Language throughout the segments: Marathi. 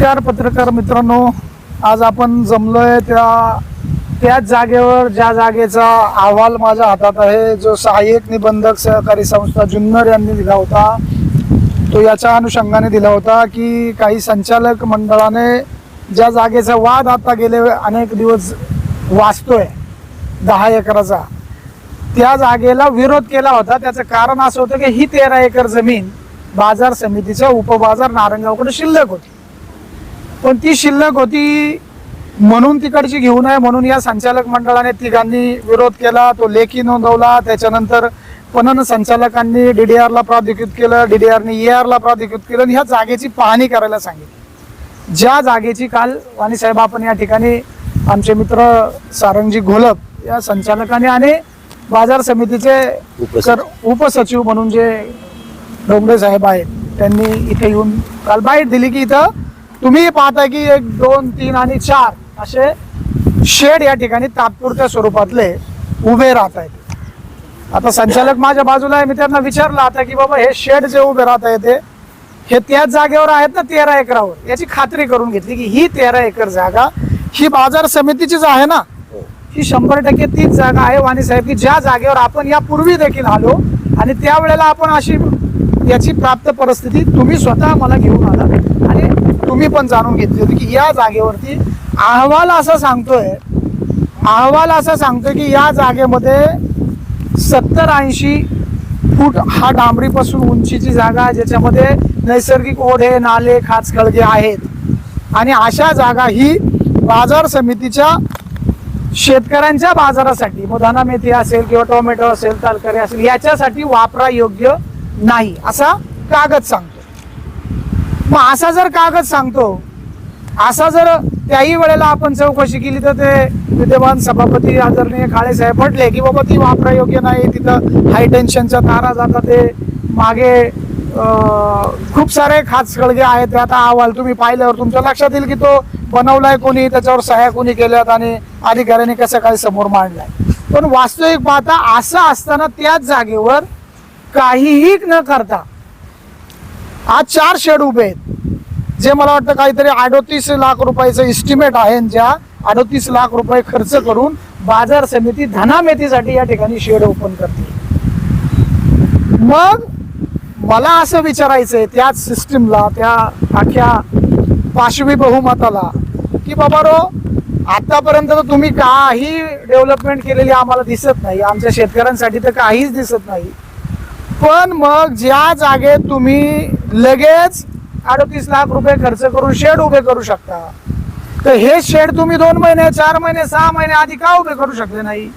नमस्कार पत्रकार मित्रांनो. आज आपण जमलोय त्या त्याच जागेवर ज्या जागेचा अहवाल माझ्या हातात आहे जो सहाय्यक निबंधक सहकारी संस्था जुन्नर यांनी दिला होता. तो याच्या अनुषंगाने दिला होता की काही संचालक मंडळाने ज्या जागेचा वाद आता गेले अनेक दिवस वाचतोय दहा एकराचा त्या जागेला विरोध केला होता. त्याचं कारण असं होतं की ही तेरा एकर जमीन बाजार समितीच्या उपबाजार नारंगावकडे शिल्लक होती. पण ती शिल्लक होती म्हणून तिकडची घेऊ नये म्हणून या संचालक मंडळाने तिघांनी विरोध केला तो लेखी नोंदवला त्याच्यानंतर पणन संचालकांनी DDR ला प्राधिकृत केलं डीडीआरने ला प्राधिकृत केलं आणि ह्या जागेची पाहणी करायला सांगितली ज्या जागेची काल वाणी साहेब आपण या ठिकाणी आमचे मित्र सारंगजी घोलप या संचालकाने आणि बाजार समितीचे उपसचिव. म्हणून जे डोंगरे साहेब आहेत त्यांनी इथे येऊन काल बाईट दिली की इथं तुम्ही पाहताय की एक दोन तीन आणि चार असे शेड या ठिकाणी तात्पुरत्या स्वरूपातले उभे राहत आहेत. आता संचालक माझ्या बाजूला आहे मी त्यांना विचारलं आता की बाबा हे शेड जे उभे राहत आहे ते हे त्याच जागेवर आहेत ना तेरा एकरावर? याची खात्री करून घेतली की ही तेरा एकर जागा ही बाजार समितीचीच आहे ना? ही शंभर टक्के तीच जागा आहे. वाणी साहेब की ज्या जागेवर आपण यापूर्वी देखील आलो आणि त्यावेळेला आपण अशी याची प्राप्त परिस्थिती तुम्ही स्वतः मला घेऊन आला आणि तुम्ही पण जाणून घेतली होती की या जागेवरती अहवाल असा सांगतोय अहवाल असा सांगतोय की या जागेमध्ये सत्तर ऐंशी फूट हा डांबरीपासून उंचीची जागा आहे, ज्याच्यामध्ये नैसर्गिक ओढे नाले खाचखळगे आहेत. आणि अशा जागा ही बाजार समितीच्या शेतकऱ्यांच्या बाजारासाठी मग धना मेथी असेल किंवा टोमॅटो असेल तरकारी असेल याच्यासाठी वापरा योग्य नाही असा कागद सांगतो. मग असा जर कागद सांगतो असा जर त्याही वेळेला आपण चौकशी केली तर ते विद्यमान सभापती आदरणीय काळे साहेब म्हटले की बाबा ती वापरा योग्य नाही तिथं हाय टेन्शनच्या तारा जातात ते मागे खूप सारे खाचखळगे आहेत. ते आता अहवाल तुम्ही पाहिल्यावर तुमच्या लक्षात येईल की तो बनवलाय कोणी त्याच्यावर सह्या कोणी केल्यात आणि अधिकाऱ्यांनी कसं काय समोर मांडलाय. पण वास्तविक पाहता असं असताना त्याच जागेवर काहीही न करता आज चार शेड उभे आहेत. जे मला वाटतं काहीतरी अडोतीस लाख रुपयाचं इस्टिमेट आहे ज्या अडोतीस लाख रुपये खर्च करून बाजार समिती धना मेथीसाठी या ठिकाणी शेड ओपन करते मग मला असं विचारायचंय त्याच सिस्टीमला त्या अख्ख्या पाशवी बहुमताला की बाबा रो आतापर्यंत तर तुम्ही काही डेव्हलपमेंट केलेली आम्हाला दिसत नाही. आमच्या शेतकऱ्यांसाठी तर काहीच दिसत नाही. पण मग ज्या जागेत तुम्ही लगेच अडतीस लाख रुपये खर्च करून शेड उभे करू शकता. तर हे शेड तुम्ही दोन महिने चार महिने सहा महिने आधी का उभे करू शकले नाही?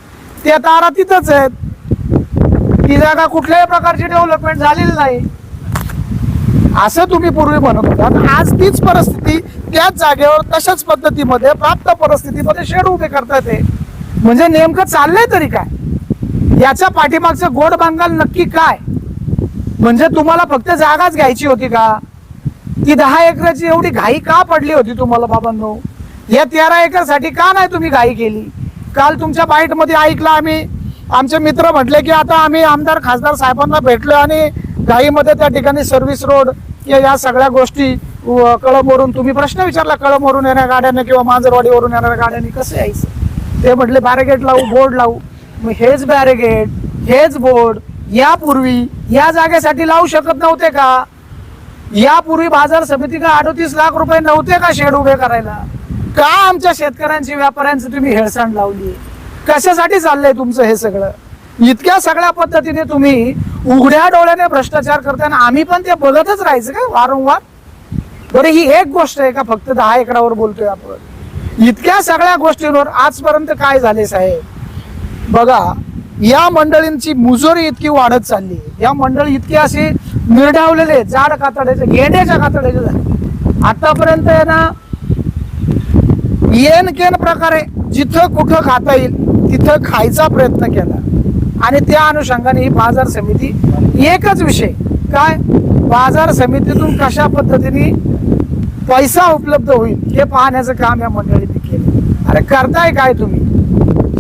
त्या तारा तिथंच आहेत. ती जागा कुठल्याही प्रकारची डेव्हलपमेंट झालेली नाही. असं तुम्ही पूर्वी म्हणत होता. आज तीच परिस्थिती त्याच जागेवर तशाच पद्धतीमध्ये प्राप्त परिस्थितीमध्ये शेड उभे करता येते म्हणजे नेमकं चाललंय तरी काय? याच्या पाठीमागचं गोड बांगाल नक्की काय? म्हणजे तुम्हाला फक्त जागाच घ्यायची होती का? ती दहा एकराची एवढी घाई का पडली होती तुम्हाला बाबांनो? या तेरा एकरसाठी का नाही तुम्ही घाई केली? काल तुमच्या बाईटमध्ये ऐकलं आम्ही. आमचे मित्र म्हटले की आता आम्ही आमदार खासदार साहेबांना भेटलो आणि घाईमध्ये त्या ठिकाणी सर्व्हिस रोड या सगळ्या गोष्टी कळमवरून तुम्ही प्रश्न विचारला कळमवरून येणाऱ्या गाड्यांनी किंवा मांजरवाडीवरून येणाऱ्या गाड्यांनी कसं यायचं? ते म्हटले बॅरिगेट लावू बोर्ड लावू. मग हेच बॅरिगेट हेच बोर्ड यापूर्वी या जागेसाठी लावू शकत नव्हते का? यापूर्वी बाजार समिती का अडोतीस लाख रुपये नव्हते का शेड उभे करायला? का आमच्या शेतकऱ्यांची व्यापाऱ्यांची तुम्ही हेळसांड लावली? कशासाठी चाललंय तुमचं हे सगळं? इतक्या सगळ्या पद्धतीने तुम्ही उघड्या डोळ्याने भ्रष्टाचार करताना आम्ही पण ते बघतच राहायचं का वारंवार? बरं ही एक गोष्ट आहे का? फक्त दहा एकरावर बोलतोय आपण. इतक्या सगळ्या गोष्टींवर आजपर्यंत काय झाले साहेब? बघा या मंडळींची मुजोरी इतकी वाढत चालली. या मंडळी इतकी असे निर्ढावलेले जाड कातड्याचे घेण्याच्या कातड्याचे झाले. आतापर्यंत ना येन केन प्रकारे जिथं कुठं खाता येईल तिथं खायचा प्रयत्न केला. आणि त्या अनुषंगाने ही बाजार समिती एकच विषय. काय? बाजार समितीतून कशा पद्धतीने पैसा उपलब्ध होईल हे पाहण्याचं काम या मंडळीने केलं. अरे करताय काय तुम्ही?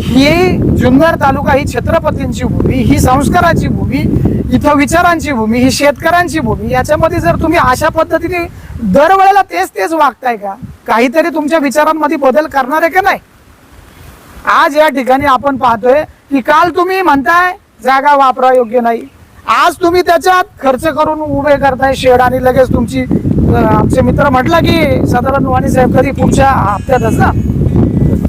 ही जुन्नर तालुका ही छत्रपतींची भूमी ही संस्काराची भूमी इथं विचारांची भूमी ही शेतकऱ्यांची भूमी याच्यामध्ये जर तुम्ही अशा पद्धतीने दरवेळेला तेच तेच वागताय का? काहीतरी तुमच्या विचारांमध्ये बदल करणार आहे का नाही? आज या ठिकाणी आपण पाहतोय की काल तुम्ही म्हणताय जागा वापरा योग्य नाही. आज तुम्ही त्याच्यात खर्च करून उभे करताय शेड आणि लगेच तुमची आमचे मित्र म्हटलं की सदानंद वाणी साहेब कधी पुढच्या हप्त्यातच ना?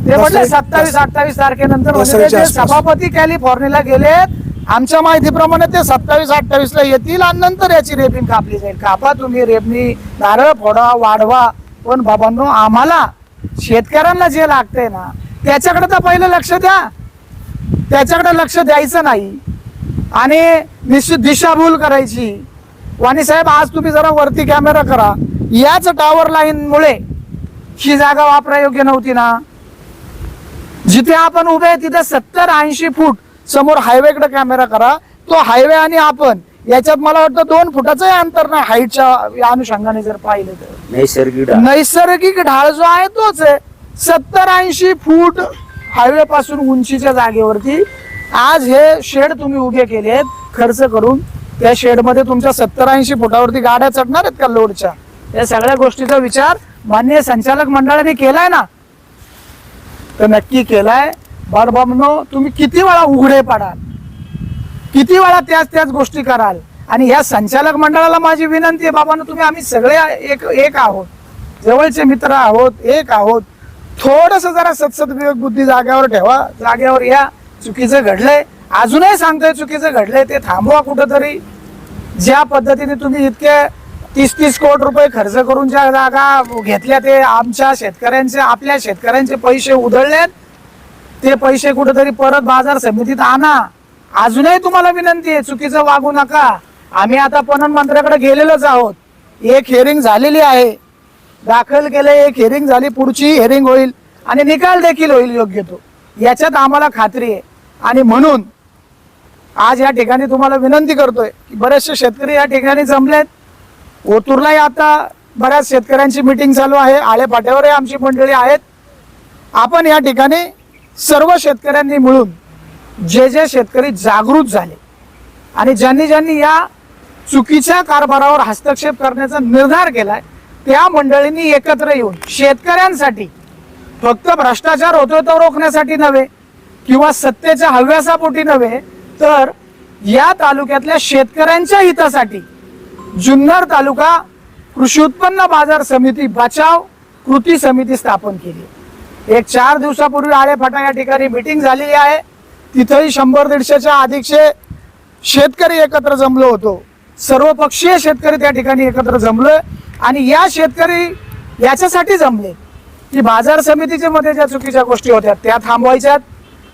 ते म्हटले सत्तावीस अठ्ठावीस तारखेनंतर म्हणजे ते. सभापती कॅलिफोर्नियाला गेलेत आमच्या माहितीप्रमाणे ते सत्तावीस अठ्ठावीस ला येतील आणि नंतर याची रेपिंग कापली जाईल. कापा तुम्ही रेपणी नारळ फोडा वाढवा. पण बाबांनो आम्हाला शेतकऱ्यांना जे लागतंय ना त्याच्याकडे तर पहिलं लक्ष द्या. त्याच्याकडे लक्ष द्यायचं नाही. आणि निश्चित दिशाभूल करायची. वाणी साहेब आज तुम्ही जरा वरती कॅमेरा करा. याच टावर लाईन मुळे ही जागा वापरायोग्य नव्हती ना. जिथे आपण उभे आहे तिथे सत्तर ऐंशी फूट समोर हायवेकडे कॅमेरा करा. तो हायवे आणि आपण याच्यात मला वाटतं दोन फुटाचं अंतर नाही हाईटच्या अनुषंगाने जर पाहिलं तर. नैसर्गिक. नैसर्गिक ढाळ जो आहे तोच आहे. सत्तर ऐंशी फूट हायवे पासून उंचीच्या जागेवरती. आज हे शेड तुम्ही उभे केलेत खर्च करून. त्या शेडमध्ये तुमच्या सत्तर ऐंशी फुटावरती गाड्या चढणार आहेत का लोडच्या या सगळ्या गोष्टीचा विचार मान्य संचालक मंडळाने केलाय ना. तर नक्की केलाय. बडबमनो तुम्ही किती वेळा उघडे पडाल? किती वेळा त्याच त्याच गोष्टी कराल? आणि ह्या संचालक मंडळाला माझी विनंती आहे बाबांनो तुम्ही आम्ही सगळे एक एक आहोत. जवळचे मित्र आहोत एक आहोत. थोडस जरा सत्सद्विवेक बुद्धी जाग्यावर ठेवा. जाग्यावर या. चुकीचं घडलंय. अजूनही सांगतोय चुकीचं घडलंय. ते थांबवा कुठंतरी. ज्या पद्धतीने तुम्ही इतके तीस तीस कोटी रुपये खर्च करून ज्या जागा घेतल्या ते आमच्या शेतकऱ्यांचे आपल्या शेतकऱ्यांचे पैसे उधळलेत. ते पैसे कुठेतरी परत बाजार समितीत आणा. अजूनही तुम्हाला विनंती आहे चुकीचं वागू नका. आम्ही आता पणन मंत्र्याकडे गेलेलोच आहोत. एक हेअरिंग झालेली आहे. दाखल केले एक हेअरिंग झाली पुढची हेअरिंग होईल. आणि निकाल देखील होईल योग्य तो. याच्यात आम्हाला खात्री आहे. आणि म्हणून आज या ठिकाणी तुम्हाला विनंती करतोय की बरेचसे शेतकरी या ठिकाणी जमलेत. ओतूरलाही आता बऱ्याच शेतकऱ्यांची मिटिंग चालू आहे. आळेपाट्यावरही आमची मंडळी आहेत. आपण या ठिकाणी सर्व शेतकऱ्यांनी मिळून जे जे शेतकरी जागृत झाले आणि ज्यांनी ज्यांनी या चुकीच्या कारभारावर हस्तक्षेप करण्याचा निर्धार केलाय त्या मंडळींनी एकत्र येऊन शेतकऱ्यांसाठी फक्त भ्रष्टाचार होतोय तो रोखण्यासाठी नव्हे किंवा सत्तेच्या हव्यासापोटी नव्हे तर या तालुक्यातल्या शेतकऱ्यांच्या हितासाठी जुन्नर तालुका कृषी उत्पन्न बाजार समिती बचाव कृती समिती स्थापन केली. एक चार दिवसापूर्वी आळेफाटा या ठिकाणी मिटिंग झालेली आहे. तिथंही शंभर दीडशेच्या अधिकशे शेतकरी एकत्र जमलो होतो. सर्वपक्षीय शेतकरी त्या ठिकाणी एकत्र जमलोय आणि या शेतकरी याच्यासाठी जमले. की बाजार समितीच्या मध्ये ज्या चुकीच्या गोष्टी होत्या त्या थांबवायच्यात.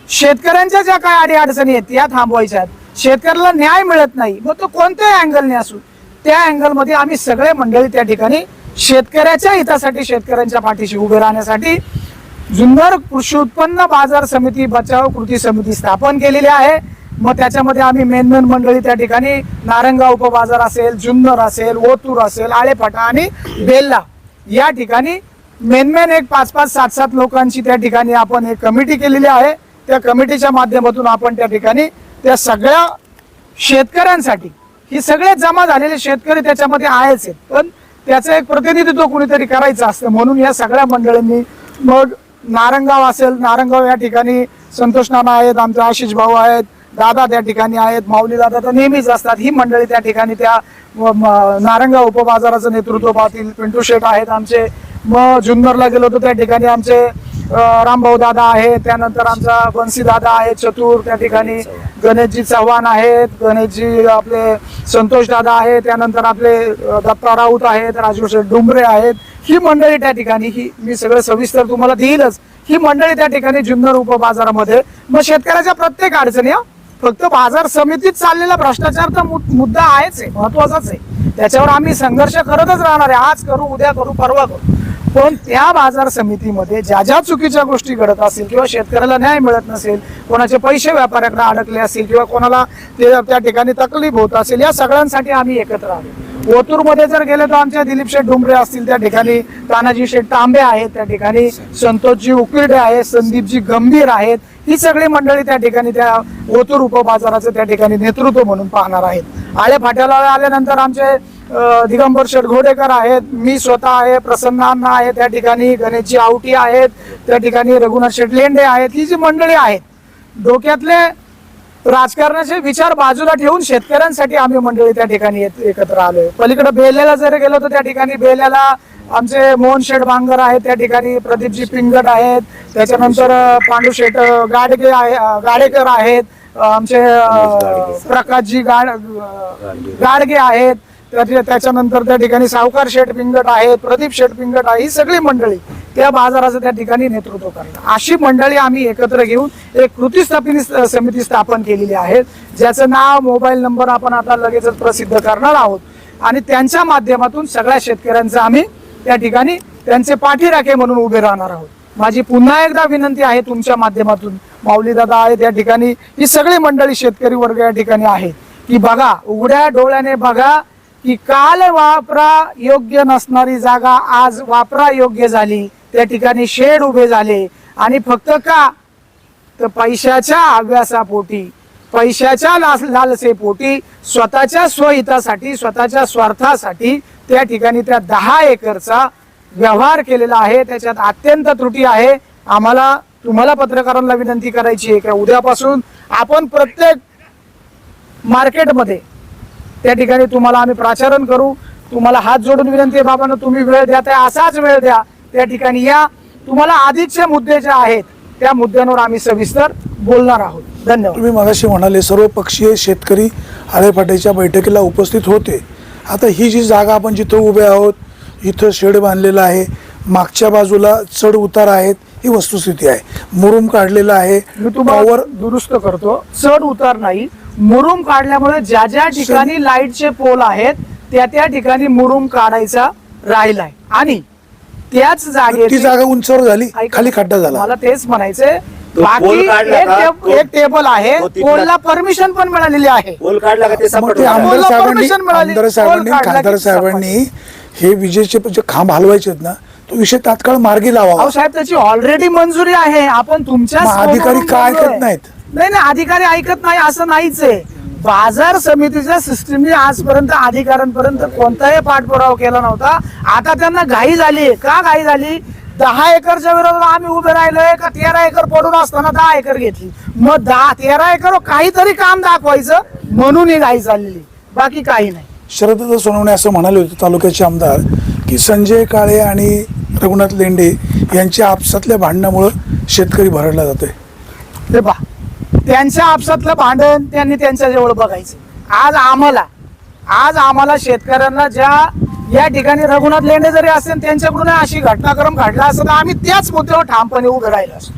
शेतकऱ्यांच्या ज्या काय अडी अडचणी आहेत त्या थांबवायच्यात. शेतकऱ्याला न्याय मिळत नाही. मग तो कोणत्याही अँगलने असू. त्या अँगलमध्ये आम्ही सगळे मंडळी त्या ठिकाणी शेतकऱ्याच्या हितासाठी शेतकऱ्यांच्या पाठीशी उभे राहण्यासाठी जुन्नर कृषी उत्पन्न बाजार समिती बचाव कृती समिती स्थापन केलेली आहे. मग त्याच्यामध्ये आम्ही मेन मेन मंडळी त्या ठिकाणी नारंगाव उपबाजार असेल जुन्नर असेल ओतूर असेल आळेफाटा आणि बेल्ला या ठिकाणी मेन मेन एक पाच पाच सात सात लोकांची त्या ठिकाणी आपण एक कमिटी केलेली आहे. त्या कमिटीच्या माध्यमातून आपण त्या ठिकाणी त्या सगळ्या शेतकऱ्यांसाठी ही सगळे जमा झालेले शेतकरी त्याच्यामध्ये आहेच आहेत. पण त्याचं एक प्रतिनिधित्व कुणीतरी करायचं असतं. म्हणून या सगळ्या मंडळींनी मग नारंगाव असेल नारंगाव या ठिकाणी संतोष नाना आहेत आमचे आशिष भाऊ आहेत दादा त्या ठिकाणी आहेत माऊली दादा तर नेहमीच असतात. ही मंडळी त्या ठिकाणी त्या नारंगाव उपबाजाराचं नेतृत्व पाहतील. पिंटू शेठ आहेत आमचे. मग जुन्नरला गेलो होतो त्या ठिकाणी आमचे रामभाऊ दादा आहेत त्यानंतर आमचा बन्सी दादा आहे चतुर त्या ठिकाणी. गणेशजी चव्हाण आहेत गणेशजी आपले संतोष दादा आहेत त्यानंतर आपले दत्ता राऊत आहेत राजू डुंबरे आहेत. ही मंडळी त्या ठिकाणी ही मी सगळं सविस्तर तुम्हाला देईलच. ही मंडळी त्या ठिकाणी जुन्नर उपबाजारामध्ये मग शेतकऱ्याच्या प्रत्येक अडचणी हा, फक्त बाजार समितीत चाललेला भ्रष्टाचार तर मु- मुद्दा आहेच आहे महत्वाचाच आहे. त्याच्यावर आम्ही संघर्ष करतच राहणार आहे. आज करू उद्या करू परवा करू. पण त्या बाजार समितीमध्ये ज्या ज्या चुकीच्या गोष्टी घडत असतील किंवा शेतकऱ्याला न्याय मिळत नसेल कोणाचे पैसे व्यापाऱ्याकडे अडकले असतील किंवा कोणाला ते त्या ठिकाणी तकलीफ होत असेल या सगळ्यांसाठी आम्ही एकत्र आलो ओतूरमध्ये जर गेले तर आमच्या दिलीप शेठ डुमरे असतील त्या ठिकाणी तानाजी शेठ तांबे आहेत त्या ठिकाणी संतोषजी उकिरडे आहेत संदीपजी गंभीर आहेत ही सगळी मंडळी त्या ठिकाणी त्या ओतूर उपबाजाराचं त्या ठिकाणी नेतृत्व म्हणून पाहणार आहेत. आळे फाट्याला आल्यानंतर आमचे दिगंबर शेठ घोडेकर आहेत मी स्वतः आहे प्रसन्न अण्णा आहे त्या ठिकाणी गणेशजी आवटी आहेत त्या ठिकाणी रघुनाथ शेठ लेंडे आहेत ही जी मंडळी आहेत डोक्यातले राजकारणाचे विचार बाजूला ठेवून शेतकऱ्यांसाठी आम्ही मंडळी त्या ठिकाणी एकत्र आलोय. पलीकडे बेल्याला जर गेलो तर त्या ठिकाणी बेल्याला आमचे मोहन शेठ बांगर आहेत त्या ठिकाणी प्रदीपजी पिंगट आहेत त्याच्यानंतर पांडू शेठ गाडगे आहे गाडेकर आहेत आमचे प्रकाशजी गाड गाडगे आहेत त्याच्यानंतर त्या ठिकाणी सावकार शेठ पिंगट आहे प्रदीप शेठ पिंगट आहे ही सगळी मंडळी त्या बाजाराचं त्या ठिकाणी नेतृत्व करतात. अशी मंडळी आम्ही एकत्र घेऊन एक कृती स्थापनी समिती स्थापन केलेली आहे ज्याचं नाव मोबाईल नंबर आपण आता लगेचच प्रसिद्ध करणार आहोत. आणि त्यांच्या माध्यमातून सगळ्या शेतकऱ्यांचं आम्ही त्या ठिकाणी त्यांचे पाठीराखे म्हणून उभे राहणार आहोत. माझी पुन्हा एकदा विनंती आहे तुमच्या माध्यमातून. माऊली दादा आहेत या ठिकाणी. ही सगळी मंडळी शेतकरी वर्ग या ठिकाणी आहेत की बघा उघड्या डोळ्याने बघा की काल वापरा योग्य नसणारी जागा आज वापरा योग्य झाली. त्या ठिकाणी शेड उभे झाले. आणि फक्त का? तर पैशाच्या अभ्यासापोटी पैशाच्या लास- लालसेपोटी स्वतःच्या स्वहितासाठी स्वतःच्या स्वार्थासाठी त्या ठिकाणी त्या दहा एकरचा व्यवहार केलेला आहे. त्याच्यात अत्यंत त्रुटी आहे. आम्हाला तुम्हाला पत्रकारांना विनंती करायची आहे का? उद्यापासून आपण प्रत्येक मार्केटमध्ये त्या ठिकाणी तुम्हाला आम्ही प्राचारण करू. तुम्हाला हात जोडून विनंती आहे बाबांनो तुम्ही वेळ द्या त्या असाच वेळ द्या. त्या ठिकाणी या. तुम्हाला आधीचे मुद्दे जे आहेत त्या मुद्द्यांवर आम्ही सविस्तर बोलणार आहोत. धन्यवाद. तुम्ही मगाशी म्हणाले सर्व पक्षीय शेतकरी आळेफाट्याच्या बैठकीला उपस्थित होते. आता ही जी जागा आपण जिथं उभे आहोत इथं शेड बांधलेलं आहे मागच्या बाजूला चढ उतार आहेत ही वस्तुस्थिती आहे. मुरुम काढलेला आहे मी तुम्हाला दुरुस्त करतो. चढ उतार नाही मुरुम काढल्यामुळे ज्या ज्या ठिकाणी लाईटचे पोल आहेत त्या त्या ठिकाणी मुरुम काढायचा राहिलाय आणि त्याच ती जागेची जागा उंचावर झाली ऐका. खाली खड्डा झाला मला तेच म्हणायचंय तो बाकी पोल काढला एक का? टेब- तो- एक टेबल आहे तो तिथला- पोलला परमिशन पण मिळालेली आहे पोल काढला का ते मग सपाट ते होणार. आमदार साहेबांनी permission मिळाली. आमदार साहेबांनी काढला खासदार की साहेबांनी हे विजेचे जे खांब हलवायचे आहेत ना तो विषय तात्काळ मार्गी लावावा अहो साहेब त्याची ऑलरेडी मंजुरी आहे आपण तुमच्या मग अधिकारी समोरून का ऐकत बोललोय. नाहीत? नाही नाही अधिकारी ऐकत नाही असं नाहीच आहे. बाजार समितीच्या सिस्टीमने आजपर्यंत अधिकाऱ्यांपर्यंत कोणताही पाठपुरावा केला नव्हता. आता त्यांना घाई झाली. का घाई झाली? दहा एकरच्या विरोधात आम्ही उभे राहिलोय का तेरा एकर पडून असताना दहा एकर घेतली. मग दहा तेरा एकर काहीतरी काम दाखवायचं म्हणून ही घाई चाललेली बाकी काही नाही. शरद सोनवणे असं म्हणाले होते तालुक्याचे आमदार की संजय काळे आणि रघुनाथ लेंडे यांच्या आपसातल्या भांडणामुळं शेतकरी भरडला जातोय. त्यांच्या आपसातलं भांडण त्यांनी त्यांच्या जवळ बघायचं. आज आम्हाला आज आम्हाला शेतकऱ्यांना ज्या या ठिकाणी रघुनाथ लेंडे जरी असेल त्यांच्याकडून अशी घटनाक्रम घडला असं तर आम्ही त्याच मुद्द्यावर ठामपणे उभे राहिलो असतो.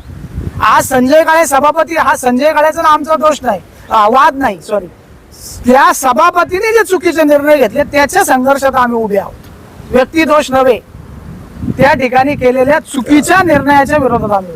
आज संजय काळे सभापती हा संजय काळेचा ना आमचा दोष नाही वाद नाही सॉरी त्या सभापतीने जे चुकीचे निर्णय घेतले त्याच्या संघर्षात आम्ही उभे आहोत. व्यक्ती दोष नव्हे. त्या ठिकाणी केलेल्या चुकीच्या निर्णयाच्या विरोधात आम्ही